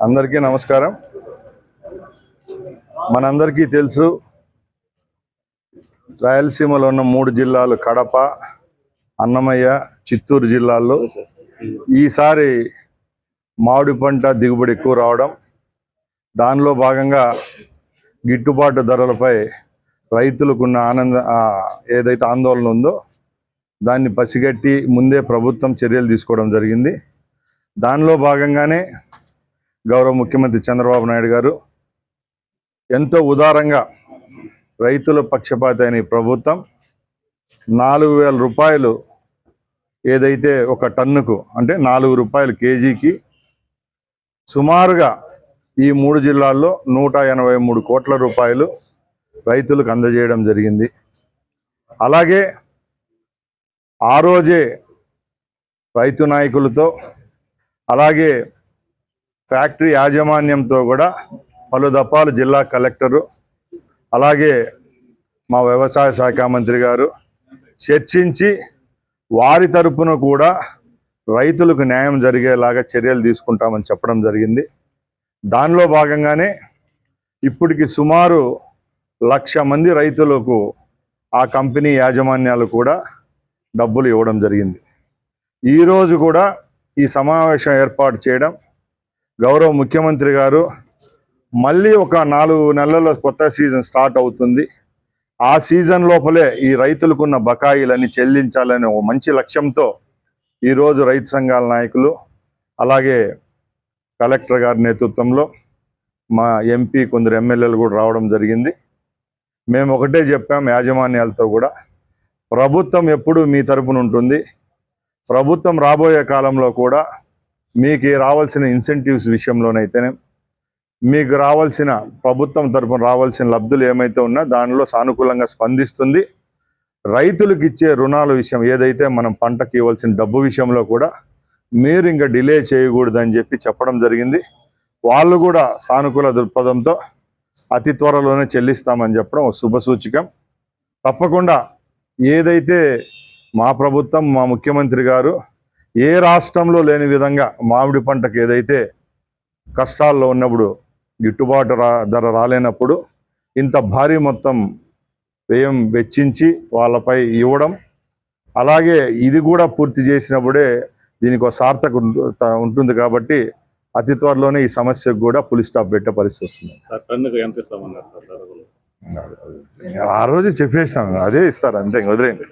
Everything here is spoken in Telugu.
అందరికీ నమస్కారం. మనందరికీ తెలుసు రాయలసీమలో ఉన్న మూడు జిల్లాలు కడప అన్నమయ్య చిత్తూరు జిల్లాల్లో. ఈసారి మామిడి పంట దిగుబడి ఎక్కువ రావడం దానిలో భాగంగా గిట్టుబాటు ధరలపై రైతులకున్న ఆనంద ఏదైతే ఆందోళన ఉందో దాన్ని పసిగట్టి ముందే ప్రభుత్వం చర్యలు తీసుకోవడం జరిగింది. దానిలో భాగంగానే గౌరవ ముఖ్యమంత్రి చంద్రబాబు నాయుడు గారు ఎంతో ఉదారంగా రైతుల పక్షపాతి అయిన ప్రభుత్వం నాలుగు వేల రూపాయలు ఏదైతే ఒక టన్నుకు అంటే నాలుగు రూపాయలు కేజీకి సుమారుగా ఈ మూడు జిల్లాల్లో నూట ఎనభై మూడు కోట్ల రూపాయలు రైతులకు అందజేయడం జరిగింది. అలాగే ఆ రోజే రైతు నాయకులతో అలాగే ఫ్యాక్టరీ యాజమాన్యంతో కూడా పలు దఫాలు జిల్లా కలెక్టరు అలాగే మా వ్యవసాయ శాఖ మంత్రి గారు చర్చించి వారి తరపున కూడా రైతులకు న్యాయం జరిగేలాగా చర్యలు తీసుకుంటామని చెప్పడం జరిగింది. దానిలో భాగంగానే ఇప్పటికి సుమారు లక్ష మంది రైతులకు ఆ కంపెనీ యాజమాన్యాలు కూడా డబ్బులు ఇవ్వడం జరిగింది. ఈరోజు కూడా ఈ సమావేశం ఏర్పాటు చేయడం గౌరవ ముఖ్యమంత్రి గారు మళ్ళీ ఒక నాలుగు నెలల్లో కొత్త సీజన్ స్టార్ట్ అవుతుంది. ఆ సీజన్ లోపలే ఈ రైతులకున్న బకాయిలన్నీ చెల్లించాలనే ఒక మంచి లక్ష్యంతో ఈరోజు రైతు సంఘాల నాయకులు అలాగే కలెక్టర్ గారి నేతృత్వంలో మా ఎంపీ కొందరు ఎమ్మెల్యేలు కూడా రావడం జరిగింది. మేము ఒకటే చెప్పాం యాజమాన్యాలతో కూడా ప్రభుత్వం ఎప్పుడు మీ తరపున ఉంటుంది. ప్రభుత్వం రాబోయే కాలంలో కూడా మీకు రావాల్సిన ఇన్సెంటివ్స్ విషయంలోనైతేనే మీకు రావాల్సిన ప్రభుత్వం తరపున రావాల్సిన లబ్ధులు ఏమైతే ఉన్నా దానిలో సానుకూలంగా స్పందిస్తుంది. రైతులకు ఇచ్చే రుణాల విషయం ఏదైతే మనం పంటకి ఇవ్వాల్సిన డబ్బు విషయంలో కూడా మీరు ఇంకా డిలే చేయకూడదని చెప్పి చెప్పడం జరిగింది. వాళ్ళు కూడా సానుకూల దృక్పథంతో అతి త్వరలోనే చెల్లిస్తామని చెప్పడం ఒక శుభ సూచకం. తప్పకుండా ఏదైతే మా ప్రభుత్వం మా ముఖ్యమంత్రి గారు ఏ రాష్ట్రంలో లేని విధంగా మామిడి పంటకు ఏదైతే కష్టాల్లో ఉన్నప్పుడు గిట్టుబాటు రా ధర రాలేనప్పుడు ఇంత భారీ మొత్తం వ్యయం వెచ్చించి వాళ్ళపై ఇవ్వడం అలాగే ఇది కూడా పూర్తి చేసినప్పుడే దీనికి ఒక సార్థక ఉంటు- ఉంటుంది కాబట్టి అతి త్వరలోనే ఈ సమస్యకు కూడా పులి స్టాప్ పెట్టే పరిస్థితి వస్తుంది. ఎంత ఇస్తామన్నారు సార్ ధరలు ఆ రోజు చెప్పేస్తాం అదే ఇస్తారు అంతే ఇంక వదిలేయండి.